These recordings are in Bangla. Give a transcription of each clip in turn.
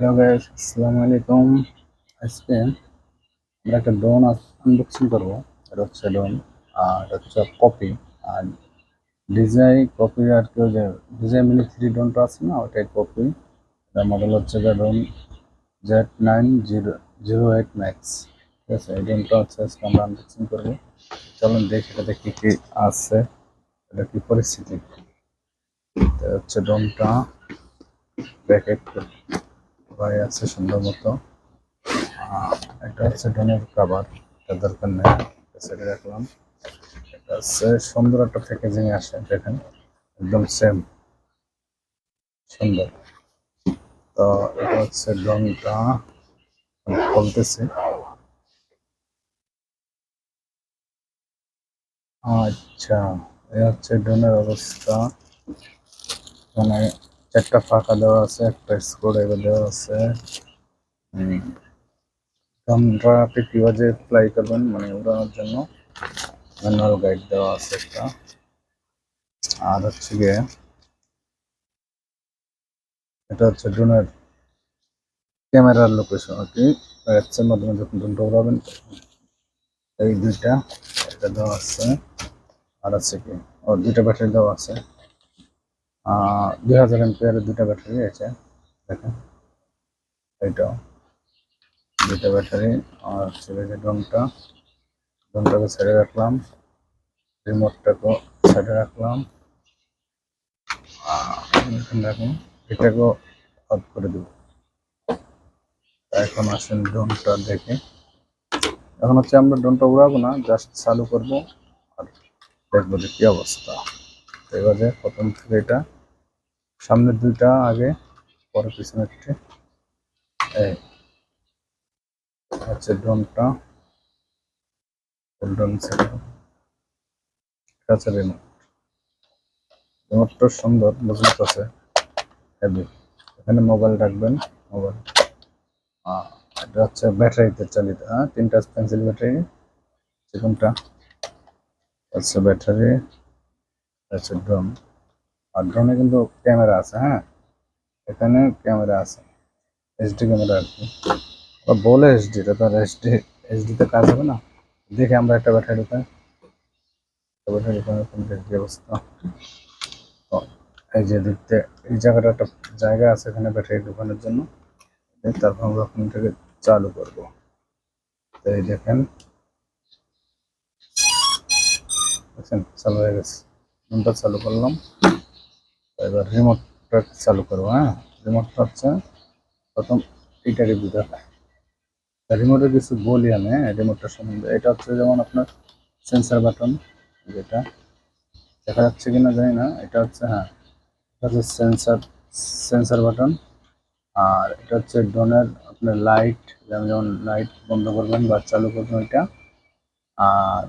হ্যালো গাইস আসসালামু আলাইকুম আজকে আমরা একটা ড্রোন আনবক্সিং করব। এটা হচ্ছে ড্রোন আর এটা হচ্ছে কপি আর ডিজাই কপি আর কি ওই যে ডিজাই মিনি থ্রি ড্রোনটা আছে না ওটাই কপি এটার মডেল হচ্ছে drone Z nine zero zero eight max ঠিক আছে, এই ড্রোনটা হচ্ছে আজকে আমরা আনবক্সিং করব। চলুন দেখি এটাতে কি কি আছে, এটা কি পরিস্থিতি। এটা হচ্ছে ড্রোনটা প্যাকেট ভাই আছে সুন্দর মতো। এটা হচ্ছে ডোনের কাবার এটা দরকার নেই সেটা রাখলাম। এটা হচ্ছে সুন্দর একটা প্যাকেজিং আসে, দেখেন, একদম সেম সুন্দর। তো এটা হচ্ছে ডোনটা খুলতেছে। আচ্ছা এই হচ্ছে ডোনের অবস্থা। মানে চারটা ফাঁকা দেওয়া আছে, একটা স্ক্রু ড্রাইভার দেওয়া আছে। আমরা আপনি কীভাবে ফ্লাই করবেন মানে উড়ানোর জন্য। ম্যানুয়াল গাইড দেওয়া আছে একটা। আর হচ্ছে গিয়ে এটা হচ্ছে ড্রোনের ক্যামেরার লোকেশন আর কি। অ্যাপসের মাধ্যমে যখন ড্রোনটা উড়াবেন, এই দুইটা এটা দেওয়া আছে। আর আছে কি? ও, দুইটা ব্যাটারি দেওয়া আছে। দুই হাজার এমপিয়ারের দুইটা ব্যাটারি আছে, দেখেন। এইটাও দুইটা ব্যাটারি, আর এই যে ড্রোনটা ড্রোনটাকে ছেড়ে রাখলাম রিমোটটাকেও সাইডে রাখলাম। রাখুন এটাকেও অফ করে দেব। এখন আসেন ড্রোনটা দেখে। এখন হচ্ছে আমরা ড্রোনটা উড়াবো না জাস্ট চালু করব, আর দেখব যে কি অবস্থা। এবারে প্রথম থেকে এটা সামনের দুইটা, আগে, পরে পিছনেরটি এই, হচ্ছে ড্রোনটা। রিমোট। সুন্দর মোবাইল রাখবেন, মোবাইল। এটা হচ্ছে চালিত। তিনটা পেন্সিল ব্যাটারি সেরকমটা ব্যাটারি ড্রোন। আর ড্রোনে কিন্তু ক্যামেরা আছে হ্যাঁ? এখানে ক্যামেরা আছে এইচডি ক্যামেরা আর কি। বলে এইচডি এটা তো এইচডি এইচডিতে কাজ হবে না? দেখে আমরা একটা ব্যাটারি ঢুকাই ব্যাটারি ঢুকানোর অবস্থা। এই যে দেখতে, এই জায়গাটা একটা জায়গা আছে এখানে ব্যাটারি ঢুকানোর জন্য। তারপর আমরা থেকে চালু করব। তো এই দেখেন। দেখছেন? চালু হয়ে গেছে। ফোনটা চালু করলাম। এবার রিমোট রিমোটটা চালু করব হ্যাঁ? রিমোটটা হচ্ছে প্রথম দিতে হবে রিমোটের কিছু বলি আমি হ্যাঁ? রিমোটটার সম্বন্ধে। এটা হচ্ছে যেমন আপনার সেন্সার বাটন যেটা, দেখা যাচ্ছে কিনা জানি না। এটা হচ্ছে হ্যাঁ এটা হচ্ছে সেন্সার সেন্সার বাটন আর এটা হচ্ছে ড্রোনের আপনার লাইট যেমন যেমন লাইট বন্ধ করবেন বা চালু করবেন ওইটা। আর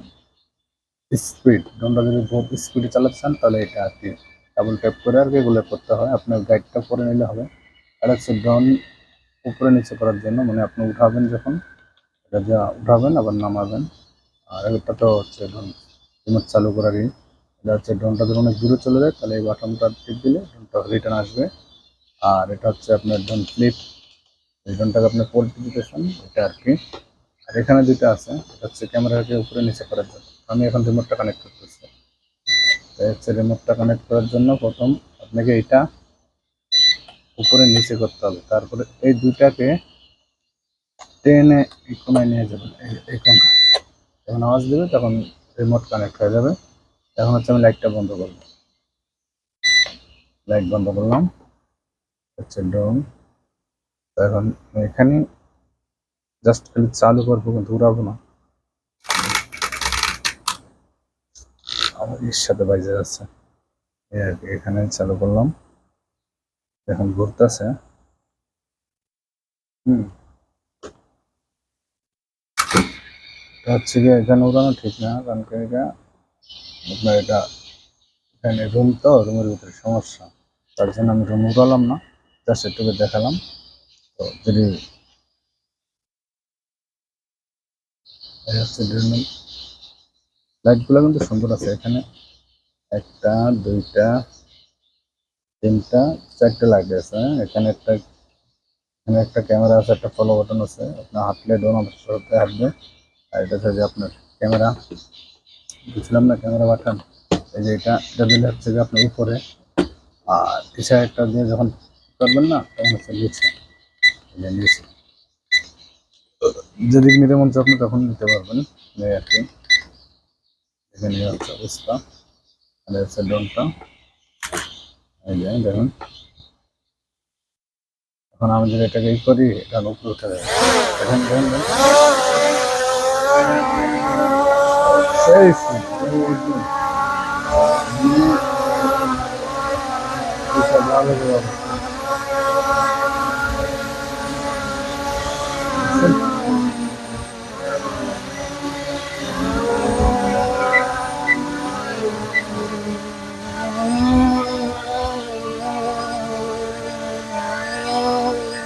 স্পিড ড্রোনটা যদি বহুত স্পিডে চালাচ্ছেন তাহলে এটা আর কি ডাবল ট্যাপ করে আর এগুলো করতে হয়। আপনার গাইডটা করে নিলে হবে। আর হচ্ছে ড্রোন উপরে নিচে করার জন্য মানে আপনি উঠাবেন যখন, এটা যা উঠাবেন, আবার নামাবেন। আর এটা তো হচ্ছে ড্রোন রিমোট চালু করারই এটা হচ্ছে ড্রোনটা যখন অনেক দূরে চলে যায়, তাহলে এই বাটনটা টিপ দিলে ড্রোনটা রিটার্ন আসবে। আর এটা হচ্ছে আপনার ড্রোন ফ্লিপ এই ড্রোনটাকে আপনি পোল্ট্রি দিতেছেন, এটা আর কি। আর এখানে যেটা আছে, এটা হচ্ছে ক্যামেরাকে উপরে নিচে করার জন্য। আমি এখন রিমোটটা কানেক্ট করতেছি। হচ্ছে রিমোটটা কানেক্ট করার জন্য প্রথম আপনাকে এটা উপরে নিচে করতে হবে। তারপরে এই দুইটাকে টেনে কোনায় নিয়ে যাবেন, এই- যখন আওয়াজ দেবে তখন রিমোট কানেক্ট হয়ে যাবে। এখন হচ্ছে আমি লাইটটা বন্ধ করব। লাইট বন্ধ করলাম। হচ্ছে ড্রোন এখন এখানে জাস্ট খালি চালু করব, কিন্তু উড়াবো না। এর সাথে বাজে যাচ্ছে এখানে চালু করলাম। এখন ঘুরতেছে। হুম। হচ্ছে কি এখানে উড়ানো ঠিক না, কারণ কি এটা আপনার এটা এখানে রুম তো রুমের ভিতরে সমস্যা। তার জন্য আমি রুম উড়ালাম না জাস্ট একটু দেখালাম। তো যদি হচ্ছে লাইটগুলো কিন্তু সুন্দর আছে। এখানে একটা, দুইটা, তিনটা, চারটে লাইট আছে? এখানে একটা এখানে একটা ক্যামেরা আছে, একটা ফলো বাটন আছে। আপনার হাঁটলে ডোন হাঁটবে আর এটা হচ্ছে যে আপনার ক্যামেরা বুঝলাম না ক্যামেরা বাটন এই যে এটা এটা দিলে হচ্ছে যে আপনার উপরে। আর পিছা একটা দিয়ে যখন করবেন না, তখন হচ্ছে নিচে। নিচে। যদি নিতে মন চায় আপনি তখন নিতে পারবেন। আর কি। এখানে হচ্ছে অবস্থা আর হচ্ছে ডোনটা এই যে দেখুন এখন আমি যদি এটাকে ই করি এটা উপরে উঠে যাবে দেখেন দেখেন। সেই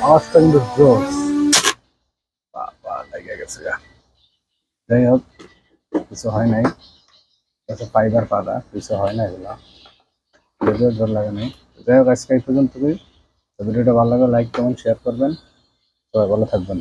আওয়াজটা কিন্তু জোস বাবা লেগে গেছে। যাই হোক কিছু হয় নাই কিছু ফাইবার পাতা কিছু হয় না এগুলো যদিও জোর লাগে নাই যাই হোক আজকে এই পর্যন্তই ভিডিওটা ভালো লাগলে লাইক কমেন্ট শেয়ার করবেন সবাই ভালো থাকবেন